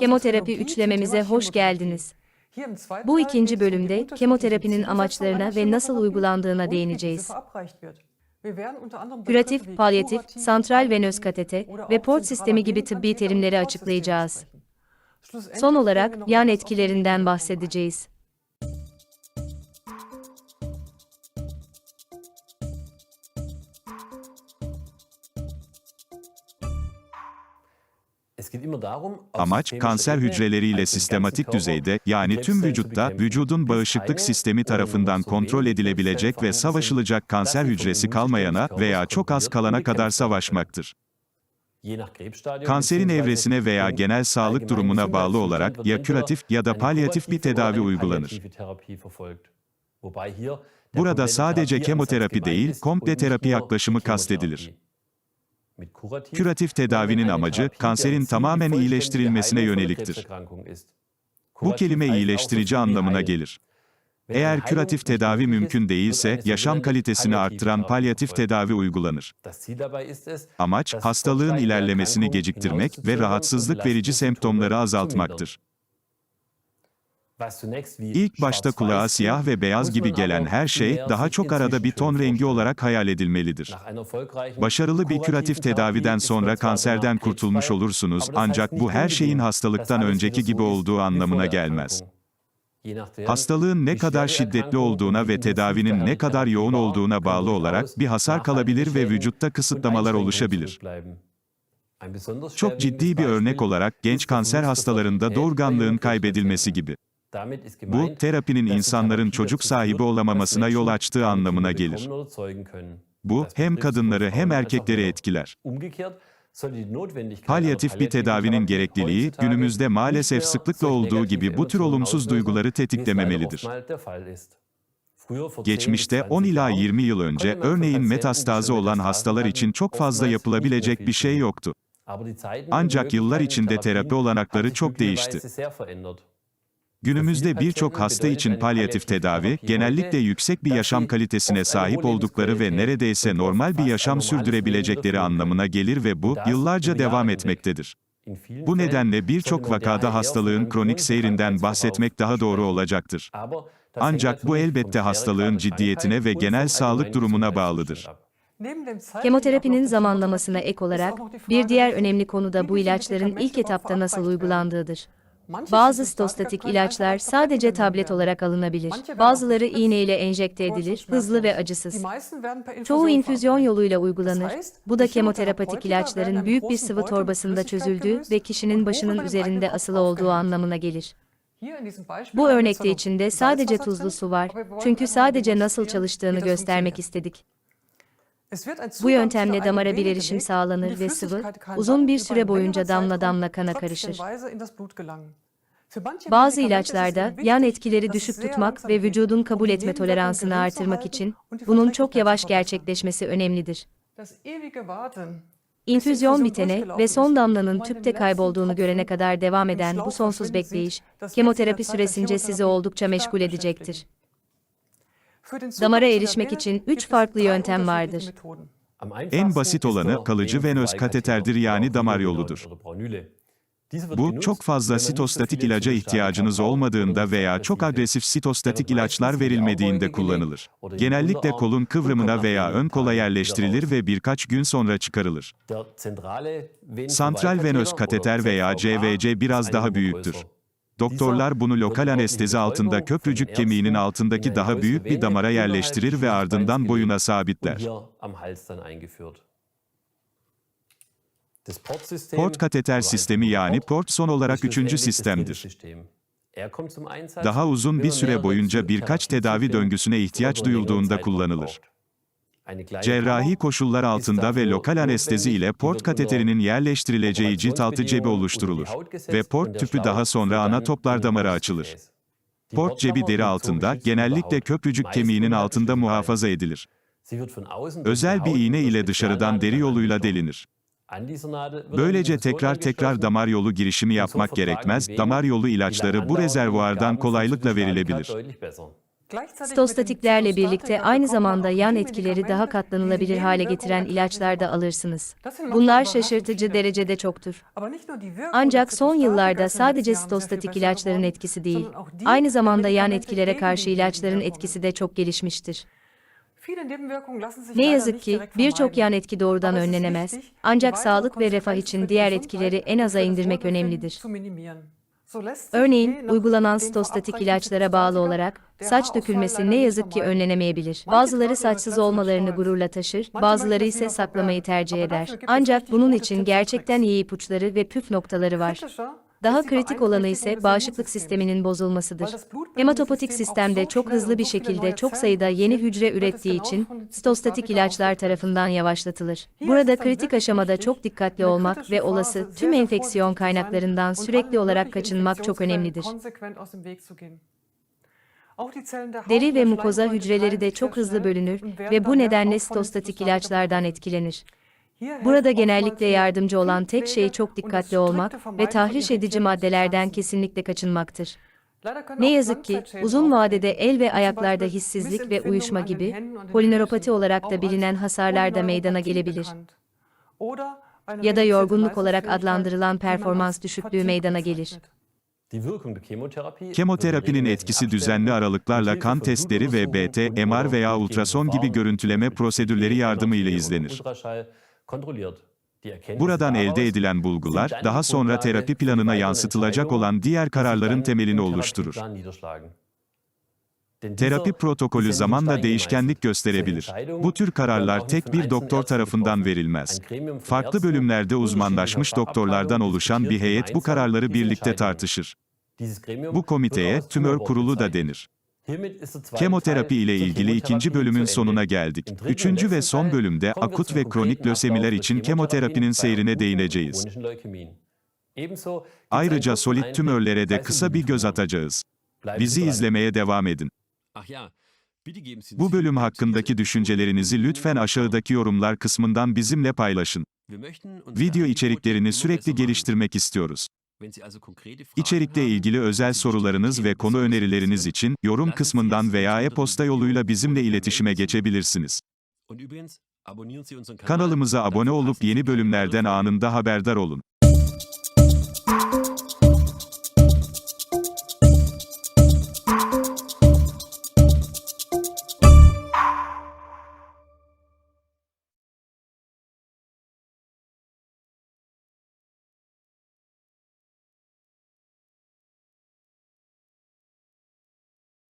Kemoterapi üçlememize hoş geldiniz. Bu ikinci bölümde kemoterapinin amaçlarına ve nasıl uygulandığına değineceğiz. Küratif, palyatif, santral venöz katete ve port sistemi gibi tıbbi terimleri açıklayacağız. Son olarak yan etkilerinden bahsedeceğiz. Amaç, kanser hücreleriyle sistematik düzeyde, yani tüm vücutta, vücudun bağışıklık sistemi tarafından kontrol edilebilecek ve savaşılacak kanser hücresi kalmayana veya çok az kalana kadar savaşmaktır. Kanserin evresine veya genel sağlık durumuna bağlı olarak ya küratif ya da palyatif bir tedavi uygulanır. Burada sadece kemoterapi değil, komple terapi yaklaşımı kastedilir. Küratif tedavinin amacı, kanserin tamamen iyileştirilmesine yöneliktir. Bu kelime iyileştirici anlamına gelir. Eğer küratif tedavi mümkün değilse, yaşam kalitesini arttıran palyatif tedavi uygulanır. Amaç, hastalığın ilerlemesini geciktirmek ve rahatsızlık verici semptomları azaltmaktır. İlk başta kulağa siyah ve beyaz gibi gelen her şey, daha çok arada bir ton rengi olarak hayal edilmelidir. Başarılı bir küratif tedaviden sonra kanserden kurtulmuş olursunuz ancak bu her şeyin hastalıktan önceki gibi olduğu anlamına gelmez. Hastalığın ne kadar şiddetli olduğuna ve tedavinin ne kadar yoğun olduğuna bağlı olarak bir hasar kalabilir ve vücutta kısıtlamalar oluşabilir. Çok ciddi bir örnek olarak genç kanser hastalarında doğurganlığın kaybedilmesi gibi. Bu, terapinin insanların çocuk sahibi olamamasına yol açtığı anlamına gelir. Bu, hem kadınları hem erkekleri etkiler. Palyatif bir tedavinin gerekliliği, günümüzde maalesef sıklıkla olduğu gibi bu tür olumsuz duyguları tetiklememelidir. Geçmişte 10 ila 20 yıl önce örneğin metastazı olan hastalar için çok fazla yapılabilecek bir şey yoktu. Ancak yıllar içinde terapi olanakları çok değişti. Günümüzde birçok hasta için palyatif tedavi, genellikle yüksek bir yaşam kalitesine sahip oldukları ve neredeyse normal bir yaşam sürdürebilecekleri anlamına gelir ve bu, yıllarca devam etmektedir. Bu nedenle birçok vakada hastalığın kronik seyrinden bahsetmek daha doğru olacaktır. Ancak bu elbette hastalığın ciddiyetine ve genel sağlık durumuna bağlıdır. Kemoterapinin zamanlamasına ek olarak bir diğer önemli konu da bu ilaçların ilk etapta nasıl uygulandığıdır. Bazı sitostatik ilaçlar sadece tablet olarak alınabilir. Bazıları iğne ile enjekte edilir, hızlı ve acısız. Çoğu infüzyon yoluyla uygulanır. Bu da kemoterapatik ilaçların büyük bir sıvı torbasında çözüldüğü ve kişinin başının üzerinde asılı olduğu anlamına gelir. Bu örnekte içinde sadece tuzlu su var. Çünkü sadece nasıl çalıştığını göstermek istedik. Bu yöntemle damara bir erişim sağlanır ve sıvı, uzun bir süre boyunca damla damla kana karışır. Bazı ilaçlarda yan etkileri düşük tutmak ve vücudun kabul etme toleransını artırmak için bunun çok yavaş gerçekleşmesi önemlidir. İnfüzyon bitene ve son damlanın tüpte kaybolduğunu görene kadar devam eden bu sonsuz bekleyiş, kemoterapi süresince sizi oldukça meşgul edecektir. Damara erişmek için üç farklı yöntem vardır. En basit olanı, kalıcı venöz kateterdir yani damar yoludur. Bu, çok fazla sitostatik ilaca ihtiyacınız olmadığında veya çok agresif sitostatik ilaçlar verilmediğinde kullanılır. Genellikle kolun kıvrımına veya ön kola yerleştirilir ve birkaç gün sonra çıkarılır. Santral venöz kateter veya CVC biraz daha büyüktür. Doktorlar bunu lokal anestezi altında köprücük kemiğinin altındaki daha büyük bir damara yerleştirir ve ardından boyuna sabitler. Port kateter sistemi yani port son olarak üçüncü sistemdir. Daha uzun bir süre boyunca birkaç tedavi döngüsüne ihtiyaç duyulduğunda kullanılır. Cerrahi koşullar altında ve lokal anestezi ile port kateterinin yerleştirileceği cilt altı cebi oluşturulur. Ve port tüpü daha sonra ana toplar damarı açılır. Port cebi deri altında, genellikle köprücük kemiğinin altında muhafaza edilir. Özel bir iğne ile dışarıdan deri yoluyla delinir. Böylece tekrar tekrar damar yolu girişimi yapmak gerekmez, damar yolu ilaçları bu rezervuardan kolaylıkla verilebilir. Stostatiklerle birlikte aynı zamanda yan etkileri daha katlanılabilir hale getiren ilaçlar da alırsınız. Bunlar şaşırtıcı derecede çoktur. Ancak son yıllarda sadece stostatik ilaçların etkisi değil, aynı zamanda yan etkilere karşı ilaçların etkisi de çok gelişmiştir. Ne yazık ki birçok yan etki doğrudan önlenemez, ancak sağlık ve refah için diğer etkileri en aza indirmek önemlidir. Örneğin, uygulanan stostatik ilaçlara bağlı olarak, saç dökülmesi ne yazık ki önlenemeyebilir. Bazıları saçsız olmalarını gururla taşır, bazıları ise saklamayı tercih eder. Ancak bunun için gerçekten iyi ipuçları ve püf noktaları var. Daha kritik olanı ise bağışıklık sisteminin bozulmasıdır. Hematopotik sistemde çok hızlı bir şekilde çok sayıda yeni hücre ürettiği için stostatik ilaçlar tarafından yavaşlatılır. Burada kritik aşamada çok dikkatli olmak ve olası tüm enfeksiyon kaynaklarından sürekli olarak kaçınmak çok önemlidir. Deri ve mukoza hücreleri de çok hızlı bölünür ve bu nedenle stostatik ilaçlardan etkilenir. Burada genellikle yardımcı olan tek şey çok dikkatli olmak ve tahriş edici maddelerden kesinlikle kaçınmaktır. Ne yazık ki uzun vadede el ve ayaklarda hissizlik ve uyuşma gibi polinöropati olarak da bilinen hasarlar da meydana gelebilir. Ya da yorgunluk olarak adlandırılan performans düşüklüğü meydana gelir. Kemoterapinin etkisi düzenli aralıklarla kan testleri ve BT, MR veya ultrason gibi görüntüleme prosedürleri yardımıyla izlenir. Buradan elde edilen bulgular, daha sonra terapi planına yansıtılacak olan diğer kararların temelini oluşturur. Terapi protokolü zamanla değişkenlik gösterebilir. Bu tür kararlar tek bir doktor tarafından verilmez. Farklı bölümlerde uzmanlaşmış doktorlardan oluşan bir heyet bu kararları birlikte tartışır. Bu komiteye tümör kurulu da denir. Kemoterapi ile ilgili ikinci bölümün sonuna geldik. Üçüncü ve son bölümde akut ve kronik lösemiler için kemoterapinin seyrine değineceğiz. Ayrıca solit tümörlere de kısa bir göz atacağız. Bizi izlemeye devam edin. Bu bölüm hakkındaki düşüncelerinizi lütfen aşağıdaki yorumlar kısmından bizimle paylaşın. Video içeriklerini sürekli geliştirmek istiyoruz. İçerikle ilgili özel sorularınız ve konu önerileriniz için yorum kısmından veya e-posta yoluyla bizimle iletişime geçebilirsiniz. Kanalımıza abone olup yeni bölümlerden anında haberdar olun.